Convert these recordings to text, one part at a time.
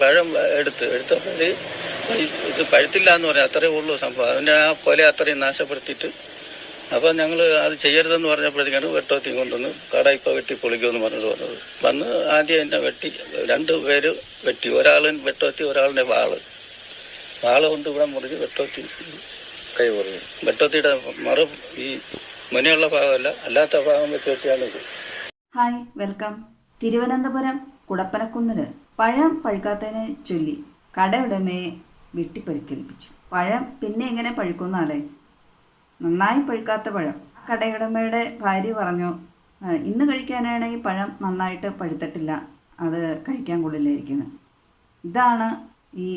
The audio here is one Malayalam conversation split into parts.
പഴം എടുത്ത് എടുത്തപ്പോൾ ഇത് പഴുത്തില്ല എന്ന് പറയാം അത്രേ ഉള്ളൂ സംഭവം. അതിന്റെ ആ കൊല അത്രയും നാശപ്പെടുത്തിയിട്ട്. അപ്പോൾ ഞങ്ങൾ അത് ചെയ്യരുതെന്ന് പറഞ്ഞപ്പോഴത്തേക്കാണ് വെട്ടോത്തി കൊണ്ടുവന്ന് കട ഇപ്പോൾ വെട്ടി പൊളിക്കുമെന്ന് പറഞ്ഞത് വന്നത്. വന്ന് ആദ്യം എന്നെ വെട്ടി രണ്ട് പേര് വെട്ടി. ഒരാളിന് വെട്ടോത്തി ഒരാളിന്റെ വാൾ. വാൾ കൊണ്ട് ഇവിടെ മുറിഞ്ഞ് വെട്ടോത്തി കൈ പറഞ്ഞു വെട്ടോത്തിയുടെ മറു ഈ മുനെയുള്ള ഭാഗമല്ല അല്ലാത്ത ഭാഗം വെച്ച് വെട്ടിയാണ് ഹായ് വെൽക്കം. തിരുവനന്തപുരം കുടപ്പനക്കുന്നിൽ പഴം പഴുക്കാത്തതിനെ ചൊല്ലി കടയുടമയെ വെട്ടിപ്പരിക്കേൽപ്പിച്ചു. പഴം പിന്നെ എങ്ങനെ പഴുക്കുന്നാലേ? നന്നായി പഴുക്കാത്ത പഴം. കടയുടമയുടെ ഭാര്യ പറഞ്ഞു "ആ, ഇന്ന് കഴിക്കാനാണെങ്കിൽ പഴം നന്നായിട്ട് പഴുത്തിട്ടില്ല. അത് കഴിക്കാൻ കൊള്ളില്ലായിരിക്കുന്നത് ഇതാണ് ഈ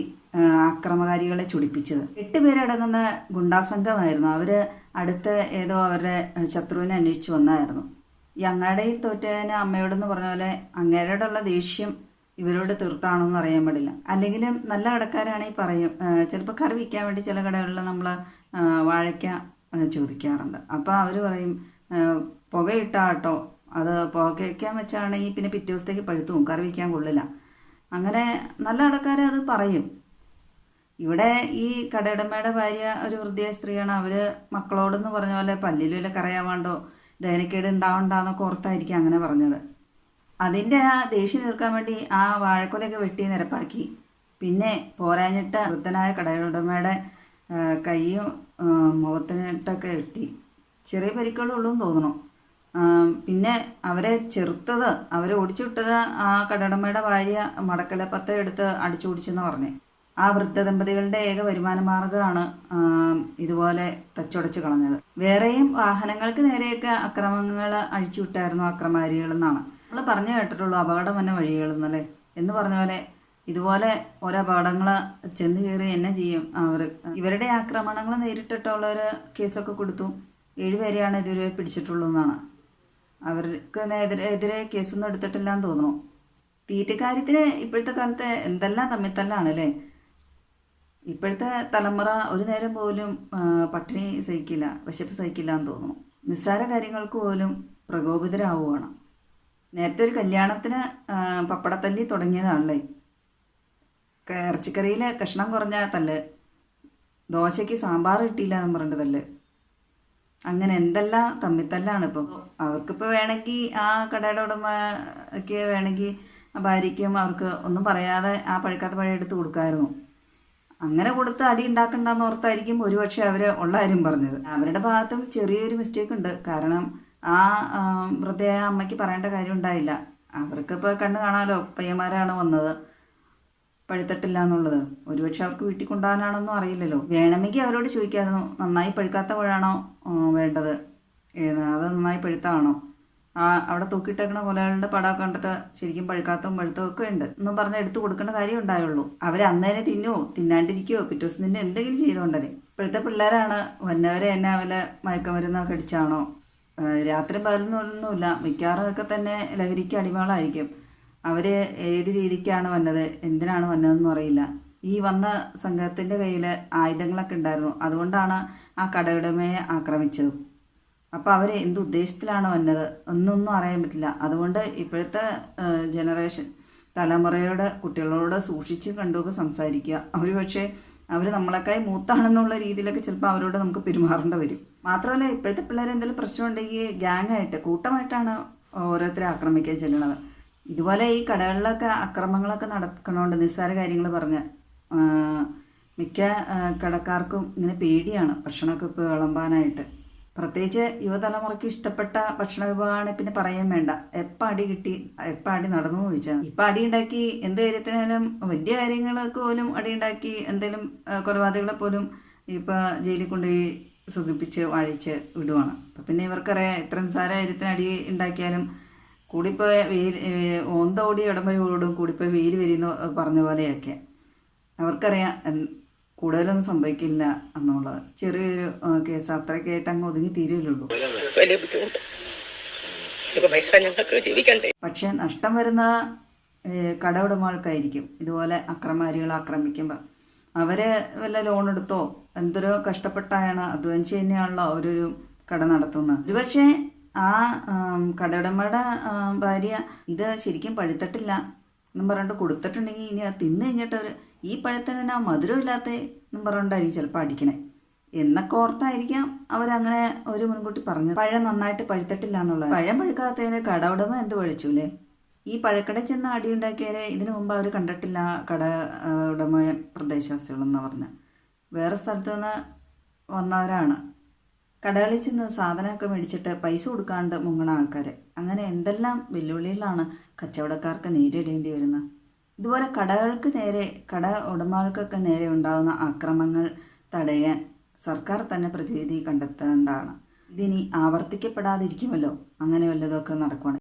ആക്രമകാരികളെ ചൊടിപ്പിച്ചത് ചുടിപ്പിച്ചത്. എട്ട് പേരടങ്ങുന്ന ഗുണ്ടാസംഘമായിരുന്നു. അവർ അടുത്ത് ഏതോ അവരുടെ ശത്രുവിനെ അന്വേഷിച്ച് വന്നായിരുന്നു. ഈ അങ്ങാടയിൽ തോറ്റതിന് അമ്മയോടെന്ന് പറഞ്ഞ പോലെ അങ്ങേരോടുള്ള ദേഷ്യം ഇവരോട് തീർത്താണോ എന്ന് അറിയാൻ പാടില്ല. അല്ലെങ്കിൽ നല്ല കടക്കാരാണെങ്കിൽ പറയും ചിലപ്പോൾ കറി വിൽക്കാൻ വേണ്ടി ചില കടകളിൽ നമ്മൾ വാഴയ്ക്ക ചോദിക്കാറുണ്ട്. അപ്പോൾ അവർ പറയും പുകയിട്ടാട്ടോ അത് പുകയ്ക്കാൻ വെച്ചാണെങ്കിൽ പിന്നെ പിറ്റേ ദിവസത്തേക്ക് പഴുത്തു കറി വയ്ക്കാൻ കൊള്ളില്ല. അങ്ങനെ നല്ല കടക്കാർ അത് പറയും. ഇവിടെ ഈ കടയുടമയുടെ ഭാര്യ ഒരു വൃദ്ധയായ സ്ത്രീയാണ്. അവർ മക്കളോടെന്ന് പറഞ്ഞ പോലെ പല്ലിൽ വല്ല കറയാവാണ്ടോ ദഹനക്കേട് ഉണ്ടാവണ്ടെന്നൊക്കെ ഓർത്തായിരിക്കും അങ്ങനെ പറഞ്ഞത്. അതിന്റെ ആ ദേഷ്യം തീർക്കാൻ വേണ്ടി ആ വാഴക്കൊലയൊക്കെ വെട്ടി നിരപ്പാക്കി. പിന്നെ പോരാഞ്ഞിട്ട് വൃദ്ധനായ കടയുടമയുടെ കൈയും മുഖത്തിനിട്ടൊക്കെ വെട്ടി. ചെറിയ പരിക്കുകളുള്ളൂ തോന്നണം. പിന്നെ അവരെ ചെറുത്തത് അവരെ ഓടിച്ചു വിട്ടത് ആ കടയുടമയുടെ ഭാര്യ മടക്കല പത്ത എടുത്ത് അടിച്ചു ഓടിച്ചെന്ന് പറഞ്ഞേ. ആ വൃദ്ധ ദമ്പതികളുടെ ഏക വരുമാന മാർഗമാണ് ഇതുപോലെ തച്ചുടച്ച് കളഞ്ഞത്. വേറെയും വാഹനങ്ങൾക്ക് നേരെയൊക്കെ അക്രമങ്ങൾ അഴിച്ചുവിട്ടായിരുന്നു അക്രമാരികളെന്നാണ്. നമ്മൾ പറഞ്ഞു കേട്ടിട്ടുള്ളൂ അപകടം വന്ന വഴികളെന്നല്ലേ എന്ന് പറഞ്ഞ പോലെ ഇതുപോലെ ഓരോ അപകടങ്ങൾ ചെന്ന് കയറി എന്നെ ചെയ്യും. അവർ ഇവരുടെ ആക്രമണങ്ങൾ നേരിട്ടിട്ടുള്ള ഒരു കേസൊക്കെ കൊടുത്തു. ഏഴുപേരെയാണ് ഇതുവരെ പിടിച്ചിട്ടുള്ളൂ എന്നാണ് അവർക്ക് എതിരെ എതിരെ കേസൊന്നും എടുത്തിട്ടില്ല എന്ന് തോന്നുന്നു തീറ്റക്കാര്യത്തിന് ഇപ്പോഴത്തെ കാലത്ത് എന്തെല്ലാം തമ്മിത്തല്ലാണ് അല്ലേ? ഇപ്പോഴത്തെ തലമുറ ഒരു നേരം പോലും പട്ടിണി സഹിക്കില്ല വിശപ്പ് സഹിക്കില്ല എന്ന് തോന്നുന്നു. നിസ്സാര കാര്യങ്ങൾക്ക് പോലും പ്രകോപിതരാവുകയാണ് നേരത്തെ ഒരു കല്യാണത്തിന് പപ്പടത്തല്ലി തുടങ്ങിയതാണല്ലേ? ഇറച്ചിക്കറിയിൽ കഷ്ണം കുറഞ്ഞ തല്ല് ദോശയ്ക്ക് സാമ്പാർ കിട്ടിയില്ല എന്ന് പറഞ്ഞിട്ട് തല്ല്. അങ്ങനെ എന്തെല്ലാം തമ്മിത്തല്ലാണ് ഇപ്പം അവർക്കിപ്പോൾ വേണമെങ്കിൽ ആ കടയുടെ ഉടമയ്ക്ക് വേണമെങ്കിൽ ഭാര്യയ്ക്കും അവർക്ക് ഒന്നും പറയാതെ ആ പഴുക്കാത്ത പഴം എടുത്ത് കൊടുക്കാമായിരുന്നു അങ്ങനെ കൊടുത്ത് അടി ഉണ്ടാക്കണ്ടെന്ന് ഓർത്തായിരിക്കും ഒരുപക്ഷെ അവർ ഉള്ള കാര്യം പറഞ്ഞത്. അവരുടെ ഭാഗത്തും ചെറിയൊരു മിസ്റ്റേക്ക് ഉണ്ട്. കാരണം ആ വൃദ്ധയായ അമ്മയ്ക്ക് പറയേണ്ട കാര്യം ഉണ്ടായില്ല. അവർക്കിപ്പോൾ കണ്ണു കാണാമല്ലോ പയ്യന്മാരാണ് വന്നത്. പഴുത്തിട്ടില്ല എന്നുള്ളത്. ഒരുപക്ഷെ അവർക്ക് വീട്ടിൽ കൊണ്ടുപോകാനാണെന്നും അറിയില്ലല്ലോ. വേണമെങ്കിൽ അവരോട് ചോദിക്കാമായിരുന്നു നന്നായി പഴുക്കാത്ത പഴമാണോ വേണ്ടത്? അത് നന്നായി പഴുത്താണോ? ആ അവിടെ തൂക്കിയിട്ടേക്കണ കൊലകളുടെ പടമൊക്കെ കണ്ടിട്ട് ശരിക്കും പഴുക്കാത്തതും പഴുത്തതും ഒക്കെ ഉണ്ട് എന്നും പറഞ്ഞ് എടുത്തു കൊടുക്കേണ്ട കാര്യം ഉണ്ടായുള്ളൂ. അവർ അന്നേനെ തിന്നുവോ? തിന്നാണ്ടിരിക്കുവോ? പിറ്റേ ദിവസം തന്നെ എന്തെങ്കിലും ചെയ്തുകൊണ്ടല്ലേ ഇപ്പോഴത്തെ പിള്ളേരാണ് വന്നവരെ എന്നെ വല്ല മയക്കമരുന്നൊക്കെ അടിച്ചാണോ? രാത്രി പകലൊന്നുമില്ല. മിക്കവാറും ഒക്കെ തന്നെ ലഹരിക്ക് അടിമകളായിരിക്കും. അവർ ഏത് രീതിക്കാണ് വന്നത്? എന്തിനാണ് വന്നതെന്നും അറിയില്ല. ഈ വന്ന സംഘത്തിന്റെ കയ്യിൽ ആയുധങ്ങളൊക്കെ ഉണ്ടായിരുന്നു. അതുകൊണ്ടാണ് ആ കടയുടമയെ ആക്രമിച്ചത്. അപ്പോൾ അവർ എന്ത് ഉദ്ദേശത്തിലാണ് വന്നത്? ഒന്നൊന്നും അറിയാൻ പറ്റില്ല. അതുകൊണ്ട് ഇപ്പോഴത്തെ ജനറേഷൻ തലമുറയോട് കുട്ടികളോട് സൂക്ഷിച്ച് കണ്ടുമൊക്കെ സംസാരിക്കുക. അവർ പക്ഷേ അവർ നമ്മളെക്കായി മൂത്താണെന്നുള്ള രീതിയിലൊക്കെ ചിലപ്പോൾ അവരോട് നമുക്ക് പെരുമാറേണ്ടി വരും. മാത്രമല്ല ഇപ്പോഴത്തെ പിള്ളേർ എന്തെങ്കിലും ഉണ്ടെങ്കിൽ ഗ്യാങ്ങായിട്ട് കൂട്ടമായിട്ടാണ് ഓരോരുത്തരെ ആക്രമിക്കാൻ ചെല്ലുന്നത്. ഇതുപോലെ ഈ കടകളിലൊക്കെ അക്രമങ്ങളൊക്കെ നടക്കണോണ്ട് നിസ്സാര കാര്യങ്ങൾ പറഞ്ഞ് മിക്ക കടക്കാർക്കും ഇങ്ങനെ പേടിയാണ് ഭക്ഷണമൊക്കെ ഇപ്പോൾ വിളമ്പാനായിട്ട്. പ്രത്യേകിച്ച് യുവതലമുറയ്ക്ക് ഇഷ്ടപ്പെട്ട ഭക്ഷണ വിഭവമാണ് പിന്നെ പറയാൻ വേണ്ട. എപ്പോൾ അടി കിട്ടി എപ്പോൾ അടി നടന്നു ചോദിച്ചാൽ ഇപ്പം അടി ഉണ്ടാക്കി എന്ത് കാര്യത്തിനാലും വലിയ കാര്യങ്ങൾക്ക് പോലും അടി ഉണ്ടാക്കി എന്തെങ്കിലും കൊലപാതകളെ പോലും ഇപ്പം ജയിലിൽ കൊണ്ടുപോയി സുഖിപ്പിച്ച് വാഴിച്ച് വിടുവാണ്. അപ്പം പിന്നെ ഇവർക്കറിയാം എത്ര നിസ്സാര കാര്യത്തിന് ഉണ്ടാക്കിയാലും കൂടിപ്പോയ വെയിൽ ഓന്തോടി ഓന്ത ഓടി ഇടം ഓടും കൂടിപ്പോയി വെയിൽ വരുന്ന പറഞ്ഞ പോലെയൊക്കെ. അവർക്കറിയാം കൂടുതലൊന്നും സംഭവിക്കില്ല എന്നുള്ളത്. ചെറിയൊരു കേസ് അത്രയ്ക്കായിട്ട് അങ്ങ് ഒതുങ്ങി തീരുകയുള്ളൂ പക്ഷേ നഷ്ടം വരുന്ന കടവുടമകൾക്കായിരിക്കും. ഇതുപോലെ അക്രമാരികൾ ആക്രമിക്കുമ്പോൾ അവർ വല്ല ലോൺ എടുത്തോ? എന്തൊരു കഷ്ടപ്പെട്ടായാണ് അധ്വാനിച്ച് തന്നെയാണല്ലോ അവരൊരു കട നടത്തുന്നത്. ഒരുപക്ഷെ ആ ആം, കടയുടമയുടെ ഭാര്യ ഇത് ശരിക്കും പഴുത്തിട്ടില്ല എന്നും പറഞ്ഞിട്ട് കൊടുത്തിട്ടുണ്ടെങ്കിൽ ഇനി ആ തിന്നു കഴിഞ്ഞിട്ട് അവർ ഈ പഴത്തിന് തന്നെ മധുരം ഇല്ലാത്ത എന്നും പറഞ്ഞിട്ടായിരിക്കും ചിലപ്പോൾ അടിക്കണേ. എന്നൊക്കെ ഓർത്തായിരിക്കാം അവരങ്ങനെ ഒരു മുൻകൂട്ടി പറഞ്ഞത്. പഴം നന്നായിട്ട് പഴുത്തിട്ടില്ല എന്നുള്ളത്. പഴം പഴുക്കാത്തതിന് കട എന്ത് പഴിച്ചൂലേ? ഈ പഴക്കട ചെന്ന് അടിയുണ്ടാക്കിയാലേ ഇതിനു മുമ്പ് അവർ കണ്ടിട്ടില്ല കട ഉടമ പ്രദേശവാസികളെന്ന് പറഞ്ഞ്. വേറെ സ്ഥലത്ത് നിന്ന് വന്നവരാണ്. കടകളിൽ ചെന്ന് സാധനമൊക്കെ മേടിച്ചിട്ട് പൈസ കൊടുക്കാണ്ട് മുങ്ങണ ആൾക്കാർ അങ്ങനെ എന്തെല്ലാം വെല്ലുവിളികളാണ് കച്ചവടക്കാർക്ക് നേരിടേണ്ടി വരുന്നത്. ഇതുപോലെ കടകൾക്ക് നേരെ കട ഉടമകൾക്കൊക്കെ നേരെ ഉണ്ടാകുന്ന ആക്രമങ്ങൾ തടയാൻ സർക്കാർ തന്നെ പ്രതിവിധി കണ്ടെത്തേണ്ടതാണ്. ഇതിനി ആവർത്തിക്കപ്പെടാതിരിക്കുമല്ലോ. അങ്ങനെ വല്ലതൊക്കെ നടക്കുകയാണ്